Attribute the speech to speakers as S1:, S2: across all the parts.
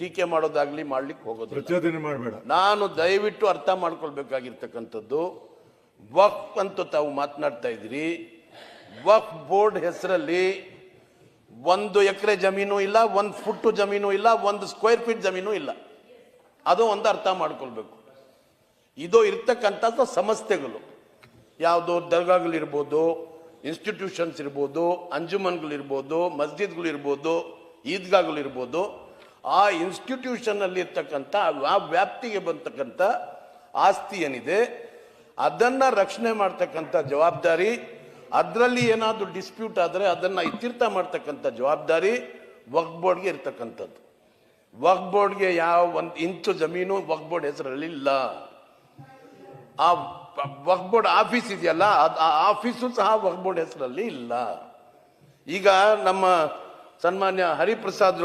S1: ಟೀಕೆ ಮಾಡೋದಾಗ್ಲಿ ಮಾಡ್ಲಿಕ್ಕೆ
S2: ಹೋಗೋದು ಮಾಡಬೇಡ.
S1: ನಾನು ದಯವಿಟ್ಟು ಅರ್ಥ ಮಾಡ್ಕೊಳ್ಬೇಕಾಗಿರ್ತಕ್ಕಂಥದ್ದು. ವಕ್ ಅಂತ ತಾವು ಮಾತನಾಡ್ತಾ ಇದ್ರಿ ವಕ್ ಬೋರ್ಡ್ ಹೆಸರಲ್ಲಿ ಒಂದು ಎಕರೆ ಜಮೀನು ಇಲ್ಲ ಒಂದು ಫುಟ್ ಜಮೀನು ಇಲ್ಲ ಒಂದು ಸ್ಕ್ವೇರ್ ಫೀಟ್ ಜಮೀನು ಇಲ್ಲ. ಅದು ಒಂದು ಅರ್ಥ ಮಾಡ್ಕೊಳ್ಬೇಕು. ಇದು ಇರ್ತಕ್ಕಂಥದ್ದು ಸಮಸ್ಯೆಗಳು. ಯಾವುದು ದರ್ಗಾಗಳಿರ್ಬೋದು ಇನ್ಸ್ಟಿಟ್ಯೂಷನ್ಸ್ ಇರ್ಬೋದು ಅಂಜುಮನ್ಗಳಿರ್ಬೋದು ಮಸ್ಜಿದ್ಗಳಿರ್ಬೋದು ಈದ್ಗಾಗಳಿರ್ಬೋದು ಆ ಇನ್ಸ್ಟಿಟ್ಯೂಷನ್ ಅಲ್ಲಿ ಇರ್ತಕ್ಕಂಥ ಆ ವ್ಯಾಪ್ತಿಗೆ ಬಂತಕ್ಕಂಥ ಆಸ್ತಿ ಏನಿದೆ, ಅದನ್ನು ರಕ್ಷಣೆ ಮಾಡ್ತಕ್ಕಂಥ ಜವಾಬ್ದಾರಿ, ಅದರಲ್ಲಿ ಏನಾದರೂ ಡಿಸ್ಪ್ಯೂಟ್ ಆದರೆ ಅದನ್ನು ಇತ್ಯರ್ಥ ಮಾಡ್ತಕ್ಕಂಥ ಜವಾಬ್ದಾರಿ ವಕ್ ಬೋರ್ಡ್ಗೆ ಇರ್ತಕ್ಕಂಥದ್ದು. ವಕ್ ಬೋರ್ಡ್ಗೆ ಯಾವ ಒಂದು ಇಂಚು ಜಮೀನು ವಕ್ ಬೋರ್ಡ್ ಹೆಸರಲ್ಲಿ ಇಲ್ಲ ಆ ವಕ್ ಬೋರ್ಡ್ ಆಫೀಸ್ ಇದೆಯಲ್ಲ, ಅದು ಆ ಆಫೀಸು ಸಹ ವಕ್ ಬೋರ್ಡ್ ಹೆಸರಲ್ಲಿ ಇಲ್ಲ. ಈಗ ನಮ್ಮ ಸನ್ಮಾನ್ಯ ಹರಿಪ್ರಸಾದ್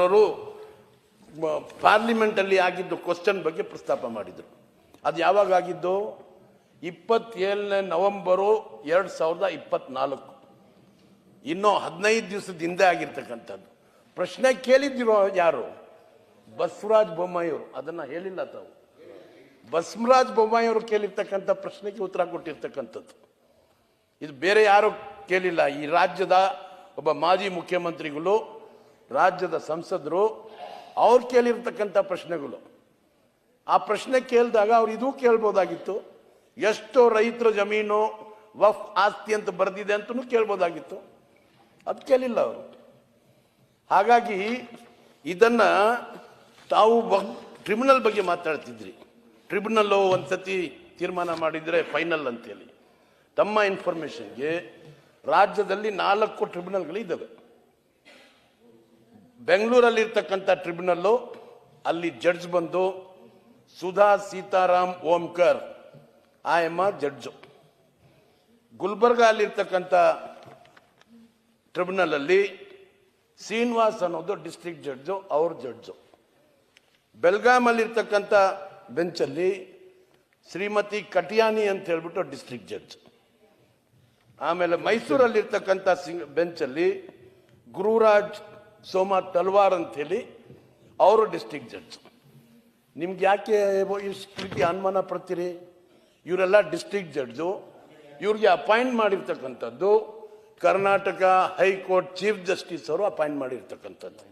S1: ರವರು ಪಾರ್ಲಿಮೆಂಟ್ ಅಲ್ಲಿ ಆಗಿದ್ದು ಕ್ವಶನ್ ಬಗ್ಗೆ ಪ್ರಸ್ತಾಪ ಮಾಡಿದರು. ಅದು ಯಾವಾಗ ಆಗಿದ್ದು? ಇಪ್ಪತ್ತೇಳನೇ ನವೆಂಬರು ಎರಡು ಸಾವಿರದ ಇಪ್ಪತ್ನಾಲ್ಕು. ಇನ್ನೂ ಹದಿನೈದು ದಿವಸದ ಹಿಂದೆ ಆಗಿರ್ತಕ್ಕಂಥದ್ದು. ಪ್ರಶ್ನೆ ಕೇಳಿದ್ದಿರೋ ಯಾರು? ಬಸವರಾಜ್ ಬೊಮ್ಮಾಯಿಯವರು. ಅದನ್ನು ಹೇಳಿಲ್ಲ ತಾವು. ಬಸವರಾಜ್ ಬೊಮ್ಮಾಯಿಯವರು ಕೇಳಿರ್ತಕ್ಕಂಥ ಪ್ರಶ್ನೆಗೆ ಉತ್ತರ ಕೊಟ್ಟಿರ್ತಕ್ಕಂಥದ್ದು. ಇದು ಬೇರೆ ಯಾರು ಕೇಳಿಲ್ಲ. ಈ ರಾಜ್ಯದ ಒಬ್ಬ ಮಾಜಿ ಮುಖ್ಯಮಂತ್ರಿಗಳು, ರಾಜ್ಯದ ಸಂಸದರು ಅವ್ರು ಕೇಳಿರ್ತಕ್ಕಂಥ ಪ್ರಶ್ನೆಗಳು. ಆ ಪ್ರಶ್ನೆ ಕೇಳಿದಾಗ ಅವ್ರು ಇದೂ ಕೇಳ್ಬೋದಾಗಿತ್ತು. ಎಷ್ಟೋ ರೈತರ ಜಮೀನು ವಫ್ ಆಸ್ತಿ ಅಂತ ಬರೆದಿದೆ ಅಂತಲೂ ಕೇಳ್ಬೋದಾಗಿತ್ತು. ಅದು ಕೇಳಿಲ್ಲ ಅವರು. ಹಾಗಾಗಿ ಇದನ್ನ ತಾವು ಟ್ರಿಬ್ಯುನಲ್ ಬಗ್ಗೆ ಮಾತಾಡ್ತಿದ್ರಿ. ಟ್ರಿಬ್ಯುನಲ್ಲು ಒಂದ್ಸತಿ ತೀರ್ಮಾನ ಮಾಡಿದ್ರೆ ಫೈನಲ್ ಅಂತೇಳಿ. ತಮ್ಮ ಇನ್ಫಾರ್ಮೇಶನ್ಗೆ ರಾಜ್ಯದಲ್ಲಿ ನಾಲ್ಕು ಟ್ರಿಬ್ಯುನಲ್ಗಳು ಇದ್ದಾವೆ ಬೆಂಗಳೂರಲ್ಲಿ ಇರ್ತಕ್ಕಂಥ ಟ್ರಿಬ್ಯುನಲ್ಲು ಅಲ್ಲಿ ಜಡ್ಜ್ ಬಂದು ಸುಧಾ ಸೀತಾರಾಮ್ ಓಂಕರ್ ಆ ಎಮ್ಮ ಜಡ್ಜು ಗುಲ್ಬರ್ಗ ಅಲ್ಲಿರ್ತಕ್ಕಂಥ ಟ್ರಿಬ್ಯುನಲ್ ಅಲ್ಲಿ ಶ್ರೀನಿವಾಸ್ ಅನ್ನೋದು ಡಿಸ್ಟ್ರಿಕ್ಟ್ ಜಡ್ಜು ಅವ್ರ ಜಡ್ಜು ಬೆಲ್ಗಾಮಲ್ಲಿರ್ತಕ್ಕಂಥ ಬೆಂಚಲ್ಲಿ ಶ್ರೀಮತಿ ಕಟಿಯಾನಿ ಅಂತ ಹೇಳ್ಬಿಟ್ಟು ಡಿಸ್ಟ್ರಿಕ್ಟ್ ಜಡ್ಜ್ ಆಮೇಲೆ ಮೈಸೂರಲ್ಲಿರ್ತಕ್ಕಂಥ ಸಿಂಗ್ ಬೆಂಚಲ್ಲಿ ಗುರುರಾಜ್ ಸೋಮ ತಲ್ವಾರ್ ಹೇಳಿ ಅವರು ಡಿಸ್ಟಿಕ್ ಜಡ್ಜ್. ನಿಮ್ಗೆ ಯಾಕೆ ಇಷ್ಟು ರೀತಿ ಅನುಮಾನ ಪಡ್ತೀರಿ? ಇವರೆಲ್ಲ ಡಿಸ್ಟ್ರಿಕ್ಟ್ ಜಡ್ಜು. ಇವ್ರಿಗೆ ಅಪಾಯಿಂಟ್ ಮಾಡಿರ್ತಕ್ಕಂಥದ್ದು Karnataka high court chief justice ಅವರು ಅಪಾಯಿಂಟ್ ಮಾಡಿರ್ತಕ್ಕಂಥದ್ದು.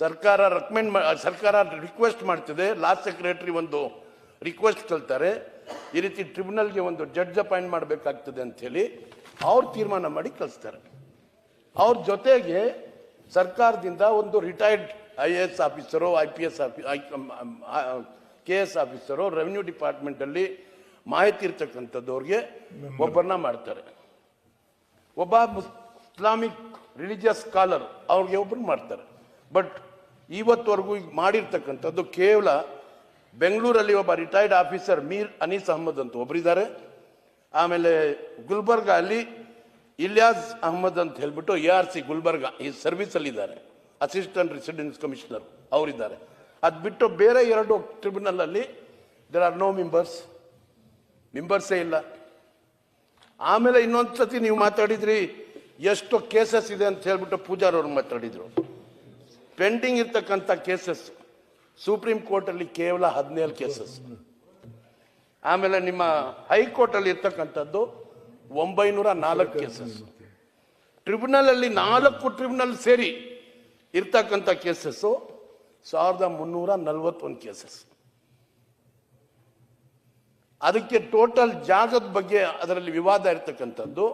S1: ಸರ್ಕಾರ ರೆಕಮೆಂಡ್ ಸರ್ಕಾರ ರಿಕ್ವೆಸ್ಟ್ ಮಾಡ್ತಿದೆ, ಲಾ ಸೆಕ್ರೆಟರಿ ಒಂದು ರಿಕ್ವೆಸ್ಟ್ ಕಲ್ತಾರೆ ಈ ರೀತಿ ಟ್ರಿಬ್ಯುನಲ್ಗೆ ಒಂದು ಜಡ್ಜ್ ಅಪಾಯಿಂಟ್ ಮಾಡಬೇಕಾಗ್ತದೆ ಅಂತ ಹೇಳಿ ಅವ್ರು ತೀರ್ಮಾನ ಮಾಡಿ ಕಳಿಸ್ತಾರೆ. ಅವ್ರ ಜೊತೆಗೆ ಸರ್ಕಾರದಿಂದ ಒಂದು retired I A S officer I P S K S officer revenue ಡಿಪಾರ್ಟ್ಮೆಂಟಲ್ಲಿ ಮಾಹಿತಿ ಇರ್ತಕ್ಕಂಥದ್ದವ್ರಿಗೆ ಒಬ್ಬರನ್ನ ಮಾಡ್ತಾರೆ. ಒಬ್ಬ ಇಸ್ಲಾಮಿಕ್ ರಿಲಿಜಿಯಸ್ ಸ್ಕಾಲರ್ ಅವ್ರಿಗೆ ಒಬ್ಬರು ಮಾಡ್ತಾರೆ. ಬಟ್ ಇವತ್ತವರೆಗೂ ಈಗ ಮಾಡಿರ್ತಕ್ಕಂಥದ್ದು ಕೇವಲ ಬೆಂಗಳೂರಲ್ಲಿ ಒಬ್ಬ ರಿಟೈರ್ಡ್ ಆಫೀಸರ್ ಮೀರ್ ಅನೀಸ್ ಅಹಮದ್ ಅಂತ ಒಬ್ಬರಿದ್ದಾರೆ ಆಮೇಲೆ ಗುಲ್ಬರ್ಗ ಅಲ್ಲಿ ಇಲಿಯಾಸ್ ಅಹಮದ್ ಅಂತ ಹೇಳ್ಬಿಟ್ಟು ಎ ಆರ್ ಸಿ ಗುಲ್ಬರ್ಗ ಈ ಸರ್ವಿಸ್ ಅಲ್ಲಿ ಇದ್ದಾರೆ ಅಸಿಸ್ಟೆಂಟ್ ರೆಸಿಡೆನ್ಸ್ ಕಮಿಷನರ್ ಅವರಿದ್ದಾರೆ. ಅದು ಬಿಟ್ಟು ಬೇರೆ ಎರಡು ಟ್ರಿಬ್ಯುನಲ್ ಅಲ್ಲಿ ದೇರ್ ಆರ್ ನೋ ಮೆಂಬರ್ಸ್ ಮೆಂಬರ್ಸೇ ಇಲ್ಲ. ಆಮೇಲೆ ಇನ್ನೊಂದು ಸತಿ ನೀವು ಮಾತಾಡಿದ್ರಿ ಎಷ್ಟು ಕೇಸಸ್ ಇದೆ ಅಂತ ಹೇಳ್ಬಿಟ್ಟು ಪೂಜಾರ್ ಅವ್ರು ಮಾತಾಡಿದ್ರು. ಪೆಂಡಿಂಗ್ ಇರ್ತಕ್ಕಂಥ ಕೇಸಸ್ ಸುಪ್ರೀಂ ಕೋರ್ಟ್ ಅಲ್ಲಿ ಕೇವಲ ಹದಿನೇಳು ಕೇಸಸ್ ಆಮೇಲೆ ನಿಮ್ಮ ಹೈಕೋರ್ಟ್ ಅಲ್ಲಿ ಇರ್ತಕ್ಕಂಥದ್ದು ಒಂಬೈನೂರ ನಾಲ್ಕು ಕೇಸಸ್. ಟ್ರಿಬ್ಯುನಲ್ ಅಲ್ಲಿ ನಾಲ್ಕು ಟ್ರಿಬ್ಯುನಲ್ ಸೇರಿ ಇರ್ತಕ್ಕಂಥ ಕೇಸಸ್ಸು ಸಾವಿರದ ಮುನ್ನೂರ ನಲವತ್ತೊಂದು ಕೇಸಸ್. ಅದಕ್ಕೆ ಟೋಟಲ್ ಜಾಗದ ಬಗ್ಗೆ ಅದರಲ್ಲಿ ವಿವಾದ ಇರ್ತಕ್ಕಂಥದ್ದು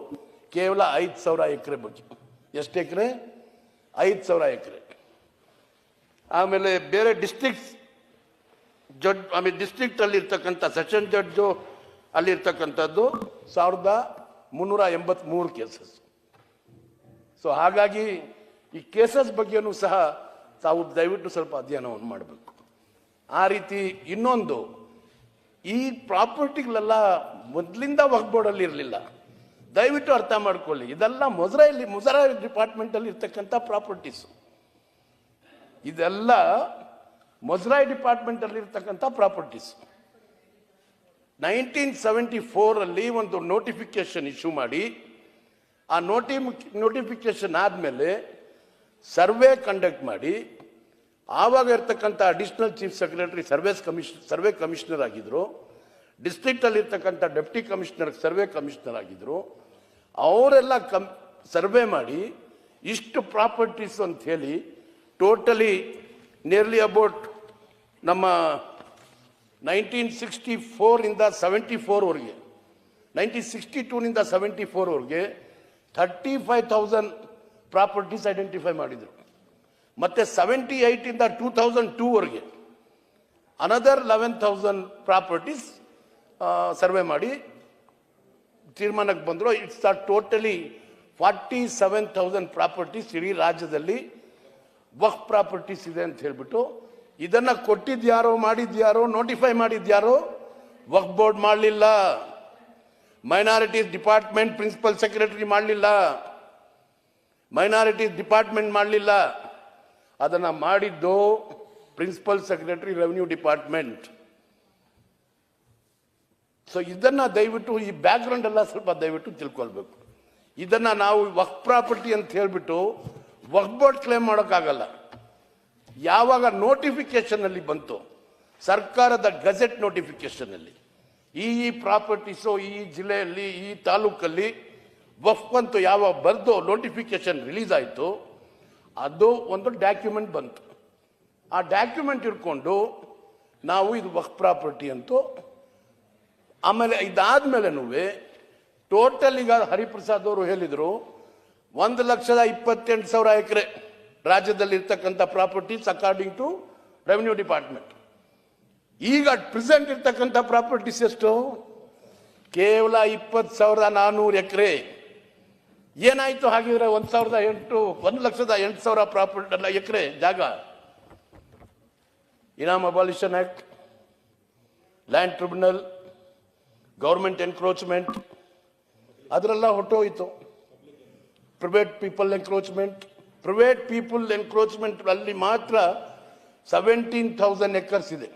S1: ಕೇವಲ ಐದು ಸಾವಿರ ಎಕರೆ ಬಗ್ಗೆ. ಎಷ್ಟು ಎಕರೆ? ಐದು ಸಾವಿರ ಎಕರೆ. ಆಮೇಲೆ ಬೇರೆ ಡಿಸ್ಟ್ರಿಕ್ಟ್ ಜಡ್ ಆಮೇಲೆ ಡಿಸ್ಟ್ರಿಕ್ಟ್ ಅಲ್ಲಿ ಇರ್ತಕ್ಕಂಥ ಸೆಷನ್ ಜಡ್ಜು ಅಲ್ಲಿರ್ತಕ್ಕಂಥದ್ದು ಸಾವಿರದ ಮುನ್ನೂರ ಎಂಬತ್ಮೂರು ಕೇಸಸ್ ಸೊ ಹಾಗಾಗಿ ಈ ಕೇಸಸ್ ಬಗ್ಗೆಯೂ ಸಹ ತಾವು ದಯವಿಟ್ಟು ಸ್ವಲ್ಪ ಅಧ್ಯಯನವನ್ನು ಮಾಡಬೇಕು. ಆ ರೀತಿ ಇನ್ನೊಂದು, ಈ ಪ್ರಾಪರ್ಟಿಗಳೆಲ್ಲ ಮೊದಲಿಂದ ವಕ್ಬೋರ್ಡಲ್ಲಿ ಇರಲಿಲ್ಲ. ದಯವಿಟ್ಟು ಅರ್ಥ ಮಾಡ್ಕೊಳ್ಳಿ. ಇದೆಲ್ಲ ಮೊಸರಲ್ಲಿ ಮೊಸರಾ ಡಿಪಾರ್ಟ್ಮೆಂಟಲ್ಲಿ ಇರ್ತಕ್ಕಂಥ ಪ್ರಾಪರ್ಟೀಸ್. ಇದೆಲ್ಲ ಮೊಸರಾಯ್ ಡಿಪಾರ್ಟ್ಮೆಂಟಲ್ಲಿ ಇರ್ತಕ್ಕಂಥ ಪ್ರಾಪರ್ಟೀಸ್. ನೈನ್ಟೀನ್ ಸೆವೆಂಟಿ ಫೋರಲ್ಲಿ ಒಂದು ನೋಟಿಫಿಕೇಶನ್ ಇಶ್ಯೂ ಮಾಡಿ, ಆ ನೋಟಿ ನೋಟಿಫಿಕೇಶನ್ ಆದಮೇಲೆ ಸರ್ವೆ ಕಂಡಕ್ಟ್ ಮಾಡಿ, ಆವಾಗ ಇರ್ತಕ್ಕಂಥ additional chief secretary surveys commission survey commissioner ಆಗಿದ್ರು ಡಿಸ್ಟ್ರಿಕ್ಟಲ್ಲಿ ಇರ್ತಕ್ಕಂಥ ಡೆಪ್ಟಿ ಕಮಿಷನರ್ ಸರ್ವೆ ಕಮಿಷನರ್ ಆಗಿದ್ದರು ಅವರೆಲ್ಲ ಕಮ್ ಸರ್ವೆ ಮಾಡಿ, ಇಷ್ಟು ಪ್ರಾಪರ್ಟೀಸ್ ಅಂತ ಹೇಳಿ ಟೋಟಲಿ ನಿಯರ್ಲಿ ಅಬೌಟ್ ನಮ್ಮ ನೈನ್ಟೀನ್ ಸಿಕ್ಸ್ಟಿ ಫೋರಿಂದ ಸೆವೆಂಟಿ ಫೋರ್ವರೆಗೆ ನೈನ್ಟೀನ್ ಸಿಕ್ಸ್ಟಿ ಟೂನಿಂದ seventy ಫೋರ್ವರೆಗೆ thirty five thousand properties identify ಮಾಡಿದರು. ಮತ್ತೆ ಸೆವೆಂಟಿ ಏಯ್ಟಿಂದ two thousand ಟೂವರೆಗೆ another eleven thousand properties survey ಮಾಡಿ ತೀರ್ಮಾನಕ್ಕೆ ಬಂದರು. It's are totally forty seven thousand properties ಇಡೀ ರಾಜ್ಯದಲ್ಲಿ ವಕ್ ಪ್ರಾಪರ್ಟೀಸ್ ಇದೆ ಅಂತ ಹೇಳ್ಬಿಟ್ಟು ಇದನ್ನ ಕೊಟ್ಟಿದ್ಯಾರೋ, ಮಾಡಿದ್ಯಾರೋ ನೋಟಿಫೈ ಮಾಡಿದ್ಯಾರೋ ವಕ್ ಬೋರ್ಡ್ ಮಾಡಲಿಲ್ಲ. ಮೈನಾರಿಟೀಸ್ ಡಿಪಾರ್ಟ್ಮೆಂಟ್ ಪ್ರಿನ್ಸಿಪಲ್ ಸೆಕ್ರೆಟರಿ ಮಾಡಲಿಲ್ಲ. ಮೈನಾರಿಟೀಸ್ ಡಿಪಾರ್ಟ್ಮೆಂಟ್ ಮಾಡಲಿಲ್ಲ. ಅದನ್ನು ಮಾಡಿದ್ದು principal secretary revenue department so ಇದನ್ನು ದಯವಿಟ್ಟು ಈ ಬ್ಯಾಕ್ಗ್ರೌಂಡ್ ಎಲ್ಲ ಸ್ವಲ್ಪ ದಯವಿಟ್ಟು ತಿಳ್ಕೊಳ್ಬೇಕು. ಇದನ್ನು ನಾವು ವಕ್ ಪ್ರಾಪರ್ಟಿ ಅಂತ ಹೇಳಿಬಿಟ್ಟು ವಕ್ ಬೋರ್ಡ್ ಕ್ಲೇಮ್ ಮಾಡೋಕ್ಕಾಗಲ್ಲ. ಯಾವಾಗ ನೋಟಿಫಿಕೇಶನ್ ಅಲ್ಲಿ ಬಂತು, ಸರ್ಕಾರದ ಗಜೆಟ್ ನೋಟಿಫಿಕೇಶನ್ ಅಲ್ಲಿ, ಈ ಈ ಪ್ರಾಪರ್ಟೀಸು ಈ ಜಿಲ್ಲೆಯಲ್ಲಿ, ಈ ತಾಲೂಕಲ್ಲಿ ವಫ್ ಅಂತ ಯಾವಾಗ ಬರ್ದು ನೋಟಿಫಿಕೇಶನ್ ರಿಲೀಸ್ ಆಯಿತು, ಅದು ಒಂದು ಡಾಕ್ಯುಮೆಂಟ್ ಬಂತು. ಆ ಡಾಕ್ಯುಮೆಂಟ್ ಇಟ್ಕೊಂಡು ನಾವು ಇದು ವಕ್ ಪ್ರಾಪರ್ಟಿ ಅಂತೂ, ಆಮೇಲೆ ಇದಾದಮೇಲೆನೂ ಟೋಟಲ್ ಈಗ ಹರಿಪ್ರಸಾದ್ ಅವರು ಹೇಳಿದರು, ಒಂದು ಲಕ್ಷದ ಇಪ್ಪತ್ತೆಂಟು ಸಾವಿರ ಎಕರೆ. ರಾಜ್ಯದಲ್ಲಿ ಇರ್ತಕ್ಕಂಥ properties according to revenue department ಈಗ ಪ್ರೆಸೆಂಟ್ ಇರ್ತಕ್ಕಂಥ ಪ್ರಾಪರ್ಟೀಸ್ ಎಷ್ಟು? ಕೇವಲ ಇಪ್ಪತ್ತು ಸಾವಿರದ ನಾನ್ನೂರು ಎಕರೆ. ಏನಾಯಿತು ಹಾಗಿದ್ರೆ ಒಂದು ಸಾವಿರದ ಎಂಟು, ಒಂದು ಲಕ್ಷದ ಎಂಟು ಸಾವಿರ ಪ್ರಾಪರ್ಟಿ ಎಕರೆ ಜಾಗ? ಇನಾಮ್ abolition act land tribunal government encroachment ಅದರೆಲ್ಲ ಹೊಟ್ಟೋಯ್ತು private people encroachment private people encroachment ಅಲ್ಲಿ ಮಾತ್ರ ಸೆವೆಂಟೀನ್ ಥೌಸಂಡ್ ಎಕರ್ಸ್ ಇದೆ.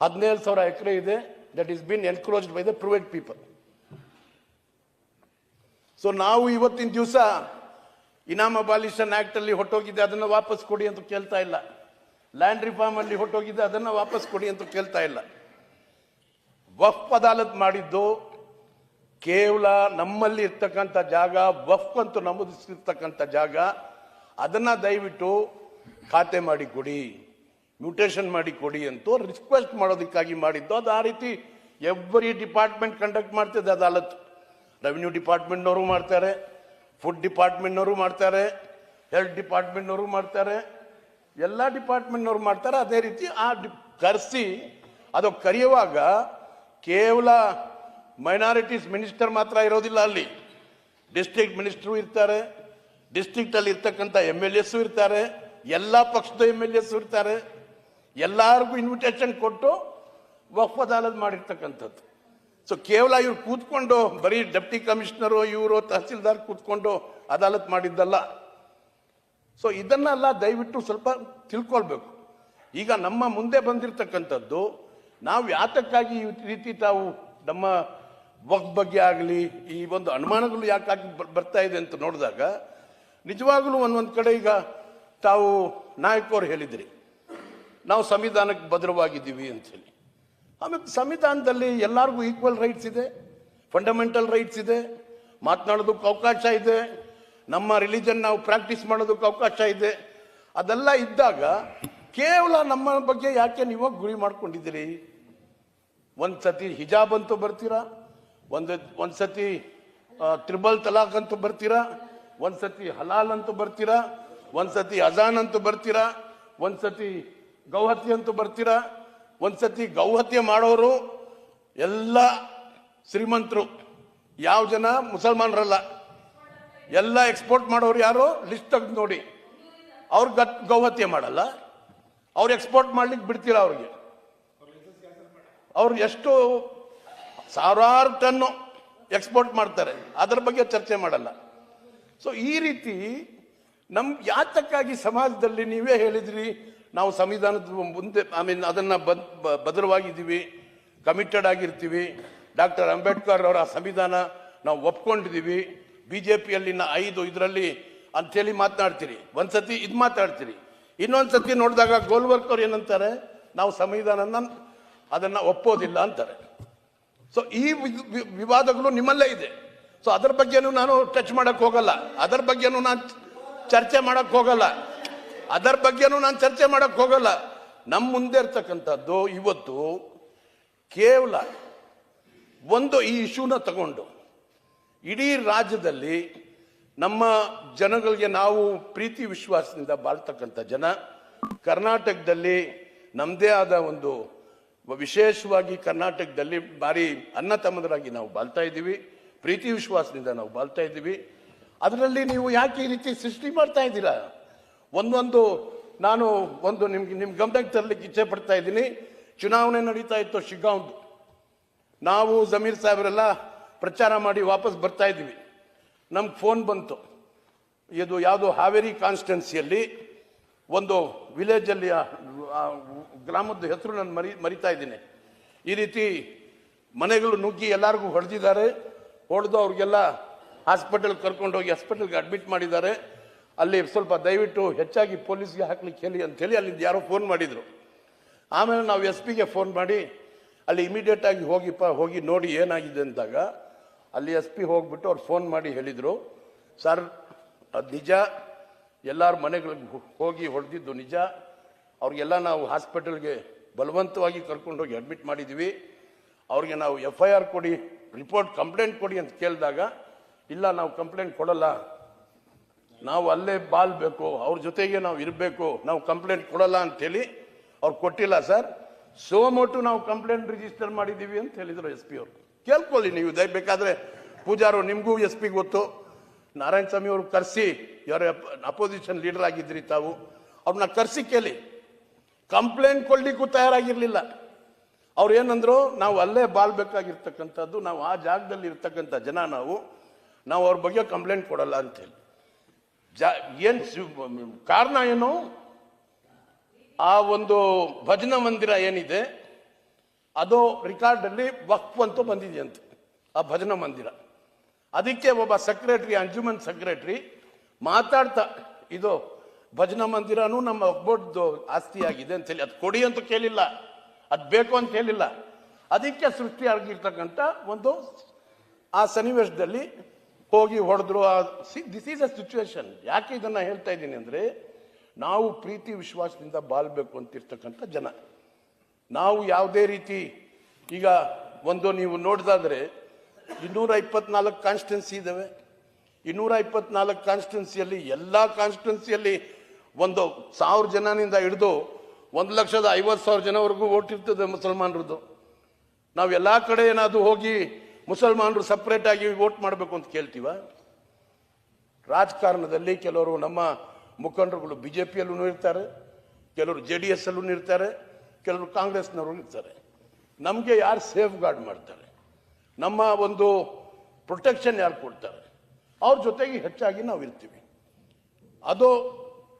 S1: ಹದಿನೇಳು ಸಾವಿರ ಎಕರೆ ಇದೆ that is been encroached by the private people so ನಾವು ಇವತ್ತಿನ ದಿವಸ ಇನಾಮ್ ಆಕ್ಟ್ ಅಲ್ಲಿ ಹೊಟ್ಟೋಗಿದೆ ಅದನ್ನ ವಾಪಸ್ ಕೊಡಿ ಅಂತ ಕೇಳ್ತಾ ಇಲ್ಲ. ಲ್ಯಾಂಡ್ ರಿಫಾರ್ಮ್ ಅಲ್ಲಿ ಹೊಟ್ಟೋಗಿದೆ ಅದನ್ನ ವಾಪಸ್ ಕೊಡಿ ಅಂತ ಕೇಳ್ತಾ ಇಲ್ಲ. ವಫ್ ಅದಾಲತ್ ಮಾಡಿದ್ದು ಕೇವಲ ನಮ್ಮಲ್ಲಿ ಇರ್ತಕ್ಕಂಥ ಜಾಗ ವಫ್ ಅಂತ ನಮೂದಿಸಿರ್ತಕ್ಕಂಥ ಜಾಗ. ಅದನ್ನ ದಯವಿಟ್ಟು ಖಾತೆ ಮಾಡಿ ಕೊಡಿ ಮ್ಯೂಟೇಷನ್ ಮಾಡಿ ಕೊಡಿ ಅಂತ ರಿಕ್ವೆಸ್ಟ್ ಮಾಡೋದಕ್ಕಾಗಿ ಮಾಡಿದ್ದು. ಅದು ಆ ರೀತಿ ಎವ್ರಿ ಡಿಪಾರ್ಟ್ಮೆಂಟ್ ಕಂಡಕ್ಟ್ ಮಾಡ್ತಿದೆ. ಅದಾಲತ್ ರೆವಿನ್ಯೂ ಡಿಪಾರ್ಟ್ಮೆಂಟ್ನವರು ಮಾಡ್ತಾರೆ ಫುಡ್ ಡಿಪಾರ್ಟ್ಮೆಂಟ್ನವರು ಮಾಡ್ತಾರೆ ಹೆಲ್ತ್ ಡಿಪಾರ್ಟ್ಮೆಂಟ್ನವರು ಮಾಡ್ತಾರೆ, ಎಲ್ಲ ಡಿಪಾರ್ಟ್ಮೆಂಟ್ನವರು ಮಾಡ್ತಾರೆ. ಅದೇ ರೀತಿ ಆ ಡಿ, ಕರೆಸಿ, ಅದು ಕರೆಯುವಾಗ ಕೇವಲ ಮೈನಾರಿಟೀಸ್ ಮಿನಿಸ್ಟರ್ ಮಾತ್ರ ಇರೋದಿಲ್ಲ ಅಲ್ಲಿ. ಡಿಸ್ಟ್ರಿಕ್ಟ್ ಮಿನಿಸ್ಟ್ರು ಇರ್ತಾರೆ ಡಿಸ್ಟ್ರಿಕ್ಟ್ ಅಲ್ಲಿ ಇರ್ತಕ್ಕಂಥ ಎಂ ಎಲ್ ಎಸ್ ಇರ್ತಾರೆ, ಎಲ್ಲ ಪಕ್ಷದ ಎಂ ಎಲ್ ಎಸ್ ಇರ್ತಾರೆ. ಎಲ್ಲರಿಗೂ ಇನ್ವಿಟೇಷನ್ ಕೊಟ್ಟು ಅದಾಲತ್ ಮಾಡಿರ್ತಕ್ಕಂಥದ್ದು. ಸೊ ಕೇವಲ ಇವ್ರು ಕೂತ್ಕೊಂಡು, ಬರೀ ಡೆಪ್ಟಿ ಕಮಿಷನರು ಇವರು ತಹಸೀಲ್ದಾರ್ ಕೂತ್ಕೊಂಡು ಅದಾಲತ್ ಮಾಡಿದ್ದಲ್ಲ. ಸೊ ಇದನ್ನೆಲ್ಲ ದಯವಿಟ್ಟು ಸ್ವಲ್ಪ ತಿಳ್ಕೊಳ್ಬೇಕು. ಈಗ ನಮ್ಮ ಮುಂದೆ ಬಂದಿರತಕ್ಕಂಥದ್ದು, ನಾವು ಯಾತಕ್ಕಾಗಿ ಈ ರೀತಿ ತಾವು ನಮ್ಮ ಬಗ್ಗೆ ಆಗಲಿ, ಈ ಒಂದು ಅನುಮಾನಗಳು ಯಾಕಾಗಿ ಬರ್- ಬರ್ತಾ ಇದೆ ಅಂತ ನೋಡಿದಾಗ ನಿಜವಾಗಲೂ ಒಂದೊಂದು ಕಡೆ ಈಗ ತಾವು ನಾಯಕರು ಹೇಳಿದ್ರಿ. ನಾವು ಸಂವಿಧಾನಕ್ಕೆ ಭದ್ರವಾಗಿದ್ದೀವಿ ಅಂತ ಹೇಳಿ. ಆಮೇಲೆ ಸಂವಿಧಾನದಲ್ಲಿ ಎಲ್ಲರಿಗೂ ಈಕ್ವಲ್ ರೈಟ್ಸ್ ಇದೆ ಫಂಡಮೆಂಟಲ್ ರೈಟ್ಸ್ ಇದೆ, ಮಾತನಾಡೋದಕ್ಕೆ ಅವಕಾಶ ಇದೆ, ನಮ್ಮ ರಿಲಿಜನ್ ನಾವು ಪ್ರಾಕ್ಟೀಸ್ ಮಾಡೋದಕ್ಕೆ ಅವಕಾಶ ಇದೆ. ಅದೆಲ್ಲ ಇದ್ದಾಗ ಕೇವಲ ನಮ್ಮ ಬಗ್ಗೆ ಯಾಕೆ ನೀವು ಗುರಿ ಮಾಡ್ಕೊಂಡಿದ್ದೀರಿ? ಒಂದು ಸತಿ ಹಿಜಾಬ್ ಅಂತೂ ಬರ್ತೀರಾ? ಒಂದು ಒಂದು ಸತಿ ತ್ರಿಬಲ್ ತಲಾಖ್ ಅಂತೂ ಬರ್ತೀರಾ? ಒಂದ್ ಸತಿ ಹಲಾಲ್ ಅಂತೂ ಬರ್ತೀರಾ? ಒಂದ್ಸತಿ ಅಜಾನ್ ಅಂತೂ ಬರ್ತೀರಾ? ಒಂದ್ಸತಿ ಗೌಹತ್ಯೆ ಅಂತೂ ಬರ್ತೀರಾ? ಒಂದ್ಸತಿ ಗೌಹತ್ಯೆ ಮಾಡೋರು ಎಲ್ಲ ಶ್ರೀಮಂತರು. ಯಾವ ಜನ? ಮುಸಲ್ಮಾನರಲ್ಲ. ಎಲ್ಲ ಎಕ್ಸ್ಪೋರ್ಟ್ ಮಾಡೋರು ಯಾರು? ಲಿಸ್ಟ್ ತೆಗೆದು ನೋಡಿ. ಅವ್ರು ಗತ್ ಗೌಹತ್ಯೆ ಮಾಡಲ್ಲ. ಅವ್ರು ಎಕ್ಸ್ಪೋರ್ಟ್ ಮಾಡ್ಲಿಕ್ಕೆ ಬಿಡ್ತೀರ ಅವ್ರಿಗೆ? ಅವ್ರು ಎಷ್ಟು ಸಾವಿರಾರು ಟನ್ನು ಎಕ್ಸ್ಪೋರ್ಟ್ ಮಾಡ್ತಾರೆ. ಅದ್ರ ಬಗ್ಗೆ ಚರ್ಚೆ ಮಾಡಲ್ಲ. ಸೊ ಈ ರೀತಿ ನಮ್ ಯಾತಕ್ಕಾಗಿ ಸಮಾಜದಲ್ಲಿ ನೀವೇ ಹೇಳಿದ್ರಿ, ನಾವು ಸಂವಿಧಾನದ ಮುಂದೆ ಐ ಮೀನ್ ಅದನ್ನ ಬದಲವಾಗಿದ್ದೀವಿ ಬ- ಕಮಿಟೆಡ್ ಆಗಿರ್ತೀವಿ. ಡಾಕ್ಟರ್ ಅಂಬೇಡ್ಕರ್ ಅವರ ಸಂವಿಧಾನ ನಾವು ಒಪ್ಕೊಂಡಿದ್ದೀವಿ. ಬಿಜೆಪಿಯಲ್ಲಿನ ಐದು ಇದರಲ್ಲಿ ಅಂಥೇಳಿ ಮಾತನಾಡ್ತೀರಿ. ಒಂದ್ಸತಿ ಇದು ಮಾತಾಡ್ತೀರಿ ಇನ್ನೊಂದು ಸತಿ ನೋಡಿದಾಗ ಗೋಲ್ವರ್ಕ್ ಅವ್ರು ಏನಂತಾರೆ, ನಾವು ಸಂವಿಧಾನನ ಅದನ್ನ ಒಪ್ಪೋದಿಲ್ಲ ಅಂತಾರೆ. ಸೊ ಈ ವಿವಾದಗಳು ನಿಮ್ಮಲ್ಲೇ ಇದೆ. ಸೊ ಅದರ ಬಗ್ಗೆನೂ ನಾನು ಟಚ್ ಮಾಡಕ್ ಹೋಗಲ್ಲ. ಅದರ ಬಗ್ಗೆನೂ ನಾನು ಚರ್ಚೆ ಮಾಡಕ್ ಹೋಗಲ್ಲ. ಅದರ ಬಗ್ಗೆನೂ ನಾನು ಚರ್ಚೆ ಮಾಡಕ್ ಹೋಗಲ್ಲ. ನಮ್ಮ ಮುಂದೆ ಇರ್ತಕ್ಕಂಥದ್ದು ಇವತ್ತು ಕೇವಲ ಒಂದು ಈ ಇಶ್ಯೂನ ತಗೊಂಡು. ಇಡೀ ರಾಜ್ಯದಲ್ಲಿ ನಮ್ಮ ಜನಗಳಿಗೆ ನಾವು ಪ್ರೀತಿ ವಿಶ್ವಾಸದಿಂದ ಬಾಳ್ತಕ್ಕಂಥ ಜನ, ಕರ್ನಾಟಕದಲ್ಲಿ ನಮ್ಮದೇ ಆದ ಒಂದು ವಿಶೇಷವಾಗಿ ಕರ್ನಾಟಕದಲ್ಲಿ ಭಾರಿ ಅನ್ನ ತಮ್ಮದರಾಗಿ ನಾವು ಬಾಳ್ತಾ ಇದ್ದೀವಿ. ಪ್ರೀತಿ ವಿಶ್ವಾಸದಿಂದ ನಾವು ಬಾಳ್ತಾ ಇದ್ದೀವಿ. ಅದರಲ್ಲಿ ನೀವು ಯಾಕೆ ಈ ರೀತಿ ಸೃಷ್ಟಿ ಮಾಡ್ತಾ ಇದ್ದೀರಾ? ಒಂದೊಂದು ನಾನು ಒಂದು ನಿಮ್ಗೆ ನಿಮ್ಮ ಗಮನಕ್ಕೆ ತರಲಿಕ್ಕೆ ಇಚ್ಛೆ ಪಡ್ತಾ ಇದ್ದೀನಿ. ಚುನಾವಣೆ ನಡೀತಾ ಇತ್ತು ಶಿಗ್ಗಾಂವ್ದು ನಾವು ಜಮೀರ್ ಸಾಹೇಬರೆಲ್ಲ ಪ್ರಚಾರ ಮಾಡಿ ವಾಪಸ್ ಬರ್ತಾ ಇದ್ದೀವಿ. ನಮ್ಗೆ ಫೋನ್ ಬಂತು. ಇದು ಯಾವುದು ಹಾವೇರಿ ಕಾನ್ಸ್ಟೆನ್ಸಿಯಲ್ಲಿ ಒಂದು ವಿಲೇಜಲ್ಲಿ ಗ್ರಾಮದ ಹೆಸರು ನಾನು ಮರಿ, ಮರಿತಾ ಇದ್ದೀನಿ. ಈ ರೀತಿ ಮನೆಗಳು ನುಗ್ಗಿ ಎಲ್ಲರಿಗೂ ಹೊಡೆದಿದ್ದಾರೆ. ಹೊಡೆದು ಅವ್ರಿಗೆಲ್ಲ ಹಾಸ್ಪಿಟಲ್ ಕರ್ಕೊಂಡೋಗಿ ಹಾಸ್ಪಿಟಲ್ಗೆ ಅಡ್ಮಿಟ್ ಮಾಡಿದ್ದಾರೆ. ಅಲ್ಲಿ ಸ್ವಲ್ಪ ದಯವಿಟ್ಟು ಹೆಚ್ಚಾಗಿ ಪೊಲೀಸ್ಗೆ ಹಾಕ್ಲಿಕ್ಕೆ ಹೇಳಿ ಅಂಥೇಳಿ ಅಲ್ಲಿಂದ ಯಾರೋ ಫೋನ್ ಮಾಡಿದರು. ಆಮೇಲೆ ನಾವು ಎಸ್ ಪಿಗೆ ಫೋನ್ ಮಾಡಿ, ಅಲ್ಲಿ ಇಮಿಡಿಯೇಟಾಗಿ ಹೋಗಿಪ್ಪ, ಹೋಗಿ ನೋಡಿ ಏನಾಗಿದೆ ಅಂದಾಗ ಅಲ್ಲಿ ಎಸ್ ಪಿ ಹೋಗ್ಬಿಟ್ಟು ಅವ್ರು ಫೋನ್ ಮಾಡಿ ಹೇಳಿದರು. ಸರ್, ಅದು ನಿಜ. ಎಲ್ಲರ ಮನೆಗಳಿಗೆ ಹೋಗಿ ಹೊಡೆದಿದ್ದು ನಿಜ. ಅವ್ರಿಗೆಲ್ಲ ನಾವು ಹಾಸ್ಪಿಟಲ್ಗೆ ಬಲವಂತವಾಗಿ ಕರ್ಕೊಂಡೋಗಿ ಅಡ್ಮಿಟ್ ಮಾಡಿದ್ದೀವಿ ಅವ್ರಿಗೆ ನಾವು ಎಫ್ ಐ ಆರ್ ಕೊಡಿ. ರಿಪೋರ್ಟ್ ಕಂಪ್ಲೇಂಟ್ ಕೊಡಿ ಅಂತ ಕೇಳಿದಾಗ, ಇಲ್ಲ, ನಾವು ಕಂಪ್ಲೇಂಟ್ ಕೊಡಲ್ಲ. ನಾವು ಅಲ್ಲೇ ಬಾಳ್ಬೇಕು ಅವ್ರ ಜೊತೆಗೆ ನಾವು ಇರಬೇಕು, ನಾವು ಕಂಪ್ಲೇಂಟ್ ಕೊಡಲ್ಲ ಅಂತೇಳಿ ಅವ್ರು ಕೊಟ್ಟಿಲ್ಲ ಸರ್. ಸೋಮೊಟ್ಟು ನಾವು ಕಂಪ್ಲೇಂಟ್ ರಿಜಿಸ್ಟರ್ ಮಾಡಿದ್ದೀವಿ ಅಂತ ಹೇಳಿದರು ಎಸ್ ಪಿ ಅವರು. ಕೇಳ್ಕೊಳ್ಳಿ, ನೀವು ದಯ ಬೇಕಾದ್ರೆ ಪೂಜಾರು, ನಿಮಗೂ ಎಸ್ ಪಿ ಗೊತ್ತು. ನಾರಾಯಣ ಸ್ವಾಮಿ ಅವರು ಕರೆಸಿ, ಯಾರು ಅಪೋಸಿಷನ್ ಲೀಡರ್ ಆಗಿದ್ರಿ ತಾವು, ಅವ್ರನ್ನ ಕರೆಸಿ ಕೇಳಿ. ಕಂಪ್ಲೇಂಟ್ ಕೊಡ್ಲಿಕ್ಕೂ ತಯಾರಾಗಿರ್ಲಿಲ್ಲ. ಅವ್ರು ಏನಂದ್ರು, ನಾವು ಅಲ್ಲೇ ಬಾಳ್ಬೇಕಾಗಿರ್ತಕ್ಕಂಥದ್ದು ನಾವು ಆ ಜಾಗದಲ್ಲಿ ಇರ್ತಕ್ಕಂಥ ಜನ ನಾವು ನಾವು ಅವ್ರ ಬಗ್ಗೆ ಕಂಪ್ಲೇಂಟ್ ಕೊಡಲ್ಲ ಅಂತೇಳಿ. ಜಾ, ಏನು ಕಾರಣ ಏನು? ಆ ಒಂದು ಭಜನಾ ಮಂದಿರ ಏನಿದೆ, ಅದು ರಿಕಾರ್ಡಲ್ಲಿ ವಕ್ಫ್ ಅಂತ ಬಂದಿದೆಯಂತೆ, ಆ ಭಜನಾ ಮಂದಿರ. ಅದಕ್ಕೆ ಒಬ್ಬ ಸೆಕ್ರೆಟರಿ ಅಂಜುಮನ್ ಸೆಕ್ರೆಟರಿ ಮಾತಾಡ್ತಾ, ಇದು ಭಜನಾ ಮಂದಿರನೂ ನಮ್ಮ ಒಬ್ಬೊಡ್ದು ಆಸ್ತಿಯಾಗಿದೆ ಅಂತೇಳಿ, ಅದು ಕೊಡಿ ಅಂತ ಕೇಳಿಲ್ಲ. ಅದು ಬೇಕು ಅಂತ ಹೇಳಿಲ್ಲ. ಅದಕ್ಕೆ ಸೃಷ್ಟಿಯಾಗಿರ್ತಕ್ಕಂಥ ಒಂದು ಆ ಸನ್ನಿವೇಶದಲ್ಲಿ ಹೋಗಿ ಹೊಡೆದ್ರು. ಆ ದಿಸ್ ಈಸ್ ಅ ಸಿಚುವೇಶನ್ ಯಾಕೆ ಇದನ್ನು ಹೇಳ್ತಾ ಇದ್ದೀನಿ ಅಂದರೆ, ನಾವು ಪ್ರೀತಿ ವಿಶ್ವಾಸದಿಂದ ಬಾಳ್ಬೇಕು ಅಂತಿರ್ತಕ್ಕಂಥ ಜನ. ನಾವು ಯಾವುದೇ ರೀತಿ, ಈಗ ಒಂದು ನೀವು ನೋಡಿದಾದರೆ, ಇನ್ನೂರ ಇಪ್ಪತ್ನಾಲ್ಕು ಕಾನ್ಸ್ಟಿಟ್ಯೂನ್ಸಿ ಇದ್ದಾವೆ ಇನ್ನೂರ ಇಪ್ಪತ್ನಾಲ್ಕು ಕಾನ್ಸ್ಟಿಟ್ಯೂನ್ಸಿಯಲ್ಲಿ ಎಲ್ಲ ಕಾನ್ಸ್ಟಿಟ್ಯೂನ್ಸಿಯಲ್ಲಿ ಒಂದು ಸಾವಿರ ಜನನಿಂದ ಹಿಡಿದು ಒಂದು ಲಕ್ಷದ ಐವತ್ತು ಸಾವಿರ ಜನವರೆಗೂ ಓಟ್ ಇರ್ತದೆ ಮುಸಲ್ಮಾನರದ್ದು. ನಾವು ಎಲ್ಲ ಕಡೆ ಏನಾದರೂ ಹೋಗಿ ಮುಸಲ್ಮಾನರು ಸಪ್ರೇಟಾಗಿ ವೋಟ್ ಮಾಡಬೇಕು ಅಂತ ಕೇಳ್ತೀವ? ರಾಜಕಾರಣದಲ್ಲಿ ಕೆಲವರು ನಮ್ಮ ಮುಖಂಡರುಗಳು ಬಿ ಜೆ ಪಿಯಲ್ಲೂ ಇರ್ತಾರೆ, ಕೆಲವರು ಜೆ ಡಿ ಎಸ್ ಅಲ್ಲೂ ಇರ್ತಾರೆ, ಕೆಲವರು ಕಾಂಗ್ರೆಸ್ನವರು ಇರ್ತಾರೆ. ನಮಗೆ ಯಾರು ಸೇಫ್ ಗಾರ್ಡ್ ಮಾಡ್ತಾರೆ? ನಮ್ಮ ಒಂದು ಪ್ರೊಟೆಕ್ಷನ್ ಯಾರು ಕೊಡ್ತಾರೆ? ಅವ್ರ ಜೊತೆಗೆ ಹೆಚ್ಚಾಗಿ ನಾವು ಇರ್ತೀವಿ. ಅದು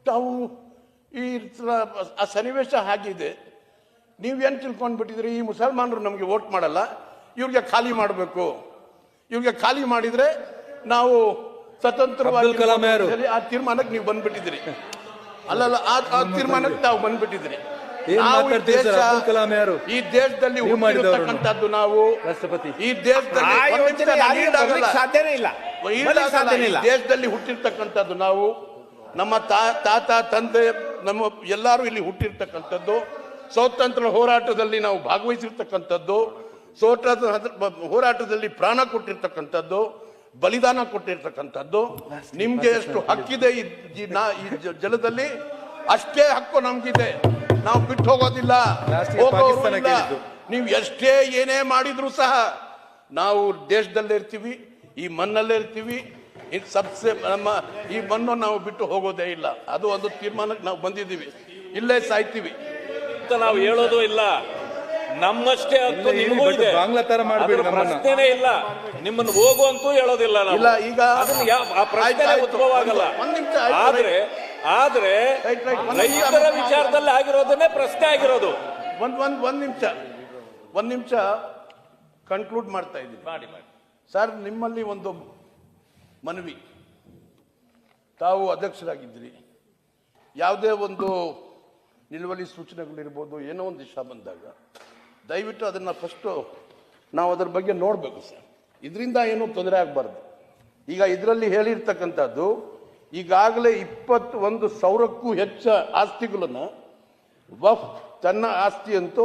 S1: ತಾವು ಈ ಸಲ ಆ ಸನ್ನಿವೇಶ ಹಾಗಿದೆ. ನೀವೇನು ತಿಳ್ಕೊಂಡ್ಬಿಟ್ಟಿದ್ರಿ ಈ ಮುಸಲ್ಮಾನರು ನಮಗೆ ವೋಟ್ ಮಾಡಲ್ಲ. ಇವ್ರಿಗೆ ಖಾಲಿ ಮಾಡಬೇಕು. ಇವ್ರಿಗೆ ಖಾಲಿ ಮಾಡಿದ್ರೆ ನಾವು ಸ್ವತಂತ್ರವಾಗಿ
S2: ಅಬ್ದುಲ್ ಕಲಾಂ ಯಾರು?
S1: ಆ ತೀರ್ಮಾನಕ್ಕೆ ನೀವು ಬಂದ್ಬಿಟ್ಟಿದ್ರಿ ಅಲ್ಲಲ್ಲ ಆ ಆ ತೀರ್ಮಾನಕ್ಕೆ ತಾವು ಬಂದ್ಬಿಟ್ಟಿದ್ರಿ ಈ
S2: ಮಾತಾಡ್ತೀರಿ ಸರ್? ಅಬ್ದುಲ್ ಕಲಾಂ ಯಾರು?
S1: ಈ ದೇಶದಲ್ಲಿ
S2: ನೀವು ಮಾಡಿದವರು.
S1: ನಾವು.
S2: ರಾಷ್ಟ್ರಪತಿ.
S1: ಈ ದೇಶದಲ್ಲಿ
S3: ಸಾಧ್ಯನೇ ಇಲ್ಲ.
S1: ದೇಶದಲ್ಲಿ ಹುಟ್ಟಿರ್ತಕ್ಕಂಥದ್ದು ನಾವು. ನಮ್ಮ ತಾ ತಾತ ತಂದೆ ನಮ್ಮ ಎಲ್ಲರೂ ಇಲ್ಲಿ ಹುಟ್ಟಿರ್ತಕ್ಕಂಥದ್ದು. ಸ್ವಾತಂತ್ರ್ಯ ಹೋರಾಟದಲ್ಲಿ ನಾವು ಭಾಗವಹಿಸಿರ್ತಕ್ಕಂಥದ್ದು. ಸ್ವಾತಂತ್ರ್ಯ ಹೋರಾಟದಲ್ಲಿ ಪ್ರಾಣ ಕೊಟ್ಟಿರ್ತಕ್ಕಂಥದ್ದು. ಬಲಿದಾನ ಕೊಟ್ಟಿರ್ತಕ್ಕಂಥದ್ದು. ನಿಮ್ಗೆ ಎಷ್ಟು ಹಕ್ಕಿದೆ ಈ ಈ ನಾ- ಈ ಜಲದಲ್ಲಿ? ಅಷ್ಟೇ ಹಕ್ಕು ನಮ್ಗಿದೆ. ನಾವು ಬಿಟ್ಟು ಹೋಗೋದಿಲ್ಲ. ನೀವು ಎಷ್ಟೇ ಏನೇ ಮಾಡಿದ್ರು ಸಹ ನಾವು ದೇಶದಲ್ಲೇ ಇರ್ತೀವಿ. ಈ ಮಣ್ಣಲ್ಲೇ ಇರ್ತೀವಿ. ಇದು ಸಬ್ಸೆ ನಮ್ಮ ಈ ಮಣ್ಣು ನಾವು ಬಿಟ್ಟು ಹೋಗೋದೇ ಇಲ್ಲ. ಅದು ಒಂದು ತೀರ್ಮಾನಕ್ಕೆ ನಾವು ಬಂದಿದ್ದೀವಿ. ಇಲ್ಲೇ ಸಾಯ್ತೀವಿ.
S4: ಅಂತ ನಾವು ಹೇಳೋದು ಇಲ್ಲ. ನಮ್ಮಷ್ಟೇ ಹಕ್ಕು
S2: ಇಲ್ಲ,
S4: ನಿಮಗೂ
S2: ಬಟ್
S4: ಇದೆ.
S2: ಬಾಂಗ್ಲಾ ತರ ಮಾಡ್ಬೇಡಿ
S4: ಅದ್ರ
S2: ನಮ್ಮನ್ನ.
S4: ಪ್ರಶ್ನೆನೇ ಇಲ್ಲ. ನಿಮ್ಮನ್ನು ಹೋಗು ಅಂತೂ ಹೇಳೋದಿಲ್ಲ ನಾವು.
S1: ಇಲ್ಲ, ಈಗ-
S4: ಅದನ್ನ ಆ
S1: ಆಯ್ತು,
S4: ಪ್ರಶ್ನೆ
S1: ಆಯ್ತು.
S4: ಉದ್ಭವ ಆಗಲ್ಲ
S1: ಒಂದ್ ನಿಮಿಷ ಆಯ್ತು,
S4: ಆದ್ರೆ ಆದ್ರೆ
S1: ರೈಟ್, ರೈಟ್, ಒಂದ್ ನಿಮಿಷ.
S4: ರೈತರ ವಿಚಾರದಲ್ಲಿ ಆಗಿರೋದನ್ನೇ ಪ್ರಶ್ನೆ ಆಗಿರೋದು.
S1: ಒಂದ್ ಒಂದ್ ಒಂದ್ ನಿಮಿಷ. ಒಂದ್ ನಿಮಿಷ ಕನ್ಕ್ಲೂಡ್ ಮಾಡ್ತಾ ಇದ್ದೀನಿ.
S4: ಮಾಡಿ ಮಾಡಿ.
S1: ಸರ್ ನಿಮ್ಮಲ್ಲಿ ಒಂದು ಮನವಿ. ತಾವು ಅಧ್ಯಕ್ಷರಾಗಿದ್ದೀರಿ ಯಾವುದೇ ಒಂದು ನಿಲುವಳಿ ಸೂಚನೆಗಳಿರ್ಬೋದು, ಏನೋ ಒಂದು ವಿಷಯ ಬಂದಾಗ, ದಯವಿಟ್ಟು ಅದನ್ನು ಫಸ್ಟು ನಾವು ಅದರ ಬಗ್ಗೆ ನೋಡಬೇಕು ಸರ್. ಇದರಿಂದ ಏನೂ ತೊಂದರೆ ಆಗಬಾರ್ದು. ಈಗ ಇದರಲ್ಲಿ ಹೇಳಿರ್ತಕ್ಕಂಥದ್ದು, ಈಗಾಗಲೇ ಇಪ್ಪತ್ತು ಒಂದು ಸಾವಿರಕ್ಕೂ ಹೆಚ್ಚ ಆಸ್ತಿಗಳನ್ನು ವಫ್ ತನ್ನ ಆಸ್ತಿ ಅಂತೂ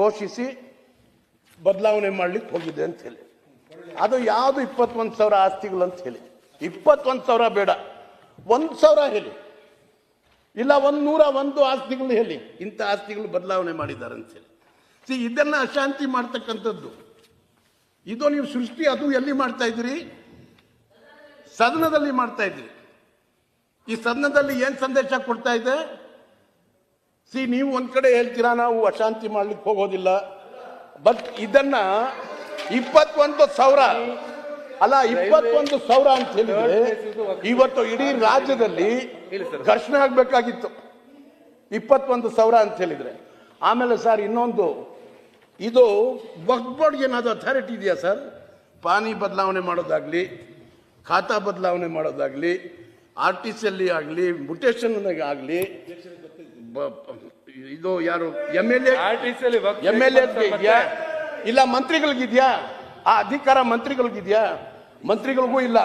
S1: ಘೋಷಿಸಿ ಬದಲಾವಣೆ ಮಾಡಲಿಕ್ಕೆ ಹೋಗಿದೆ ಅಂತ ಹೇಳಿ. ಅದು ಯಾವುದು ಇಪ್ಪತ್ತೊಂದು ಸಾವಿರ ಆಸ್ತಿಗಳು ಅಂತ ಹೇಳಿ. ಇಪ್ಪತ್ತೊಂದು ಸಾವಿರ ಬೇಡ. ಒಂದು ಸಾವಿರ ಹೇಳಿ. ಇಲ್ಲ, ಒಂದು ನೂರ ಒಂದು ಆಸ್ತಿಗಳು ಹೇಳಿ. ಇಂಥ ಆಸ್ತಿಗಳು ಬದಲಾವಣೆ ಮಾಡಿದ್ದಾರೆ ಅಂತ ಹೇಳಿ. ಸಿ, ಇದನ್ನ ಅಶಾಂತಿ ಮಾಡ್ತಕ್ಕಂಥದ್ದು. ಇದು ನೀವು ಸೃಷ್ಟಿ, ಅದು ಎಲ್ಲಿ ಮಾಡ್ತಾ ಇದ್ದೀರಿ? ಸದನದಲ್ಲಿ ಮಾಡ್ತಾ ಇದ್ದೀರಿ. ಈ ಸದನದಲ್ಲಿ ಏನ್ ಸಂದೇಶ ಕೊಡ್ತಾ ಇದೆ? ಸಿ, ನೀವು ಒಂದ್ ಕಡೆ ಹೇಳ್ತೀರಾ, ನಾವು ಅಶಾಂತಿ ಮಾಡ್ಲಿಕ್ಕೆ ಹೋಗೋದಿಲ್ಲ. ಬಟ್ ಇದನ್ನ ಇಪ್ಪತ್ತೊಂದು ಸಾವಿರ ಅಲ್ಲ ಇಪ್ಪತ್ತೊಂದು ಸಾವಿರ ಅಂತ ಹೇಳಿದ್ರೆ ಇವತ್ತು ಇಡೀ ರಾಜ್ಯದಲ್ಲಿ ಘರ್ಷಣೆ ಆಗ್ಬೇಕಾಗಿತ್ತು. ಇಪ್ಪತ್ತೊಂದು ಸಾವಿರ ಅಂತ ಹೇಳಿದ್ರೆ. ಆಮೇಲೆ ಸರ್ ಇನ್ನೊಂದು ಇದು ವಕ್ಫ್ ಏನಾದ್ರು ಅಥಾರಿಟಿ ಇದೆಯಾ ಸರ್? ಪಾನಿ ಬದಲಾವಣೆ ಮಾಡೋದಾಗ್ಲಿ ಖಾತಾ ಬದಲಾವಣೆ ಮಾಡೋದಾಗ್ಲಿ ಆರ್ ಟಿ ಸಿ ಅಲ್ಲಿ ಆಗಲಿ ಮುಟೇಶನ್ ಆಗಲಿ ಇದು ಯಾರು M L A M L ಇದೆಯಾ? ಇಲ್ಲ, ಮಂತ್ರಿಗಳಿಗಿದ್ಯಾ? ಆ ಅಧಿಕಾರ ಮಂತ್ರಿಗಳಿಗಿದ್ಯಾ? ಮಂತ್ರಿಗಳಿಗೂ ಇಲ್ಲ.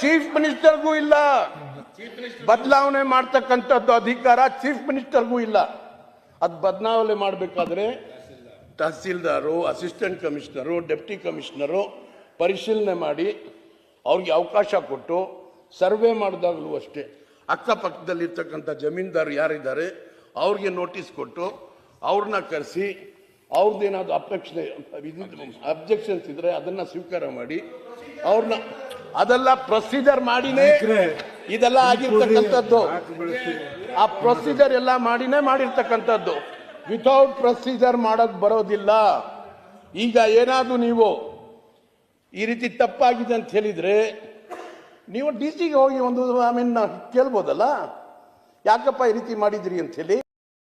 S1: ಚೀಫ್ ಮಿನಿಸ್ಟರ್ಗೂ ಇಲ್ಲ. ಬದಲಾವಣೆ ಮಾಡ್ತಕ್ಕಂಥದ್ದು ಅಧಿಕಾರ ಚೀಫ್ ಮಿನಿಸ್ಟರ್ಗೂ ಇಲ್ಲ. ಅದು ಬದಲಾವಣೆ ಮಾಡಬೇಕಾದ್ರೆ ತಹಸೀಲ್ದಾರು, ಅಸಿಸ್ಟೆಂಟ್ ಕಮಿಷನರು, ಡೆಪ್ಟಿ ಕಮಿಷನರು ಪರಿಶೀಲನೆ ಮಾಡಿ ಅವ್ರಿಗೆ ಅವಕಾಶ ಕೊಟ್ಟು ಸರ್ವೆ ಮಾಡಿದಾಗಲೂ ಅಷ್ಟೇ. ಅಕ್ಕಪಕ್ಕದಲ್ಲಿರ್ತಕ್ಕಂಥ ಜಮೀನ್ದಾರು ಯಾರಿದ್ದಾರೆ, ಅವ್ರಿಗೆ ನೋಟಿಸ್ ಕೊಟ್ಟು ಅವ್ರನ್ನ ಕರೆಸಿ ಅವ್ರದ್ದೇನಾದ್ರು ಅಪೇಕ್ಷೆ ಅಬ್ಜೆಕ್ಷನ್ಸ್ ಇದ್ರೆ ಅದನ್ನ ಸ್ವೀಕಾರ ಮಾಡಿ ಅವ್ರನ್ನ ಅದೆಲ್ಲ ಪ್ರೊಸೀಜರ್ ಮಾಡಿನೇ ಇದೆಲ್ಲ ಆಗಿರ್ತಕ್ಕಂಥದ್ದು. ಆ ಪ್ರೊಸೀಜರ್ ಎಲ್ಲ ಮಾಡಿನೇ ಮಾಡಿರ್ತಕ್ಕಂಥದ್ದು. ವಿತೌಟ್ ಪ್ರೊಸೀಜರ್ ಮಾಡಕ್ ಬರೋದಿಲ್ಲ. ಈಗ ಏನಾದರೂ ನೀವು ಈ ರೀತಿ ತಪ್ಪಾಗಿದೆ ಅಂತ ಹೇಳಿದ್ರೆ ನೀವು ಡಿ ಸಿಗೆ ಹೋಗಿ ಒಂದು ಐ ಮೀನ್ ಕೇಳ್ಬೋದಲ್ಲ? ಯಾಕಪ್ಪ ಈ ರೀತಿ ಮಾಡಿದ್ರಿ ಅಂತ ಹೇಳಿ?